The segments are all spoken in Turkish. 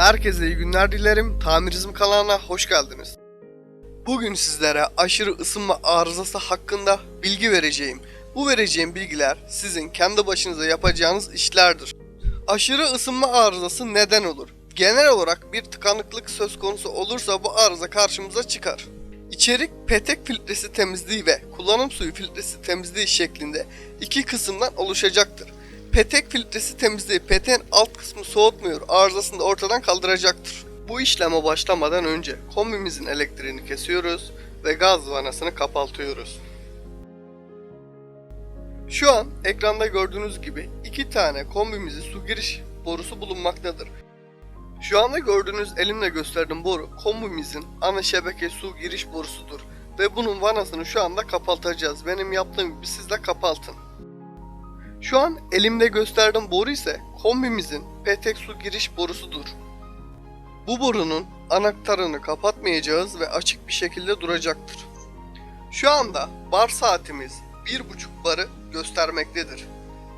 Herkese iyi günler dilerim. Tamirizm kanalına hoş geldiniz. Bugün sizlere aşırı ısınma arızası hakkında bilgi vereceğim. Bu vereceğim bilgiler sizin kendi başınıza yapacağınız işlerdir. Aşırı ısınma arızası neden olur? Genel olarak bir tıkanıklık söz konusu olursa bu arıza karşımıza çıkar. İçerik petek filtresi temizliği ve kullanım suyu filtresi temizliği şeklinde iki kısımdan oluşacaktır. Petek filtresi temizliği peteğin alt kısmı soğutmuyor arızasını da ortadan kaldıracaktır. Bu işleme başlamadan önce kombimizin elektriğini kesiyoruz ve gaz vanasını kapatıyoruz. Şu an ekranda gördüğünüz gibi iki tane kombimizin su giriş borusu bulunmaktadır. Şu anda gördüğünüz elimle gösterdiğim boru kombimizin ana şebeke su giriş borusudur ve bunun vanasını şu anda kapatacağız. Benim yaptığım gibi siz de kapatın. Şu an elimde gösterdiğim boru ise kombimizin petek su giriş borusudur. Bu borunun anahtarını kapatmayacağız ve açık bir şekilde duracaktır. Şu anda bar saatimiz 1.5 barı göstermektedir.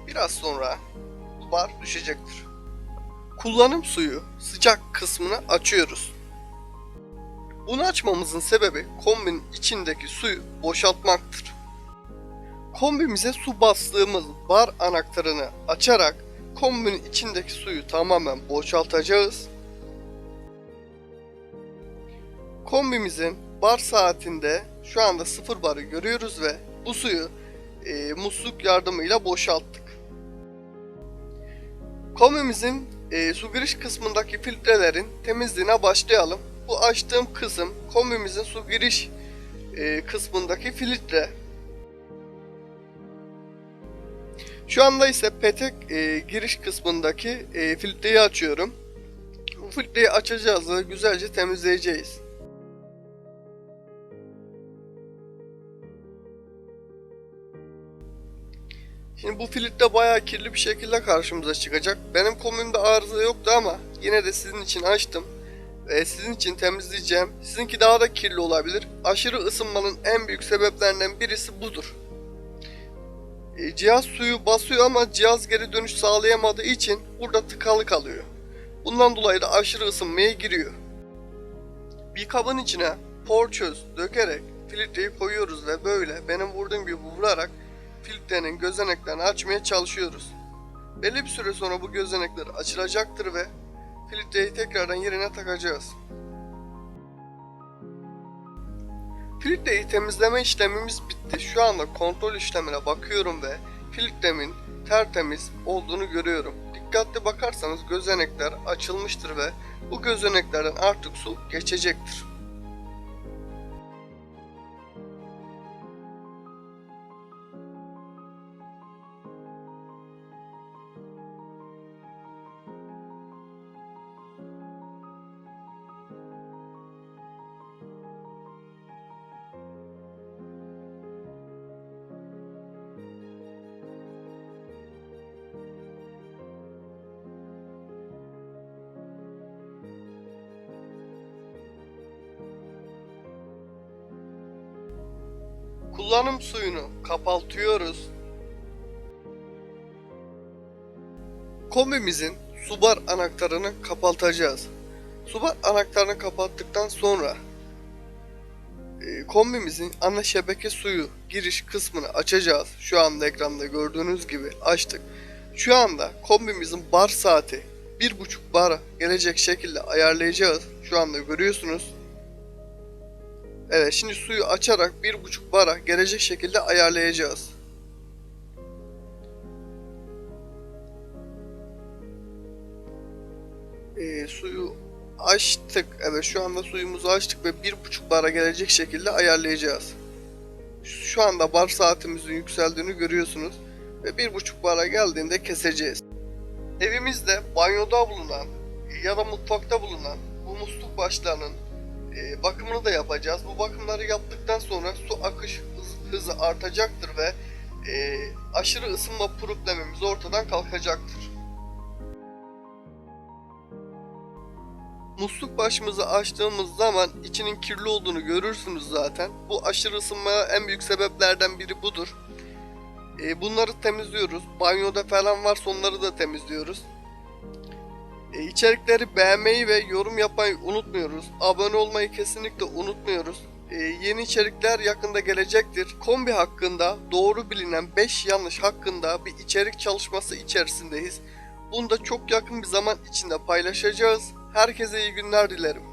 Biraz sonra bu bar düşecektir. Kullanım suyu sıcak kısmını açıyoruz. Bunu açmamızın sebebi kombinin içindeki suyu boşaltmaktır. Kombimize su bastığımız bar anahtarını açarak kombinin içindeki suyu tamamen boşaltacağız. Kombimizin bar saatinde şu anda sıfır barı görüyoruz ve bu suyu e, musluk yardımıyla boşalttık. Kombimizin e, su giriş kısmındaki filtrelerin temizliğine başlayalım. Bu açtığım kısım kombimizin su giriş e, kısmındaki filtre. Şu anda ise petek e, giriş kısmındaki e, filtreyi açıyorum. Bu filtreyi açacağız ve güzelce temizleyeceğiz. Şimdi bu filtre bayağı kirli bir şekilde karşımıza çıkacak. Benim kombimde arıza yoktu ama yine de sizin için açtım. Ve sizin için temizleyeceğim. Sizinki daha da kirli olabilir. Aşırı ısınmanın en büyük sebeplerinden birisi budur. E, cihaz suyu basıyor ama cihaz geri dönüş sağlayamadığı için burada tıkalı kalıyor. Bundan dolayı da aşırı ısınmaya giriyor. Bir kabın içine porçöz dökerek filtreyi koyuyoruz ve böyle benim vurduğum gibi vurarak filtrenin gözeneklerini açmaya çalışıyoruz. Belli bir süre sonra bu gözenekler açılacaktır ve filtreyi tekrardan yerine takacağız. Filtreyi temizleme işlemimiz bitti. Şu anda kontrol işlemine bakıyorum ve filtremin tertemiz olduğunu görüyorum. Dikkatli bakarsanız gözenekler açılmıştır ve bu gözeneklerden artık su geçecektir. Kullanım suyunu kapatıyoruz. Kombimizin subar anahtarını kapatacağız. Subar anahtarını kapattıktan sonra e, kombimizin ana şebeke suyu giriş kısmını açacağız. Şu anda ekranda gördüğünüz gibi açtık. Şu anda kombimizin bar saati 1.5 bara gelecek şekilde ayarlayacağız. Şu anda görüyorsunuz. Evet şimdi suyu açarak 1.5 bara gelecek şekilde ayarlayacağız. Ee, suyu açtık. Evet şu anda suyumuzu açtık ve 1.5 bara gelecek şekilde ayarlayacağız. Şu anda bar saatimizin yükseldiğini görüyorsunuz. Ve 1.5 bara geldiğinde keseceğiz. Evimizde banyoda bulunan ya da mutfakta bulunan bu musluk başlarının e, bakımını da yapacağız. Bu bakımları yaptıktan sonra su akış hız- hızı artacaktır ve e, aşırı ısınma problemimiz ortadan kalkacaktır. Musluk başımızı açtığımız zaman içinin kirli olduğunu görürsünüz zaten. Bu aşırı ısınmaya en büyük sebeplerden biri budur. E, bunları temizliyoruz. Banyoda falan varsa onları da temizliyoruz. E, içerikleri beğenmeyi ve yorum yapmayı unutmuyoruz. Abone olmayı kesinlikle unutmuyoruz. E, yeni içerikler yakında gelecektir. Kombi hakkında doğru bilinen 5 yanlış hakkında bir içerik çalışması içerisindeyiz. Bunu da çok yakın bir zaman içinde paylaşacağız. Herkese iyi günler dilerim.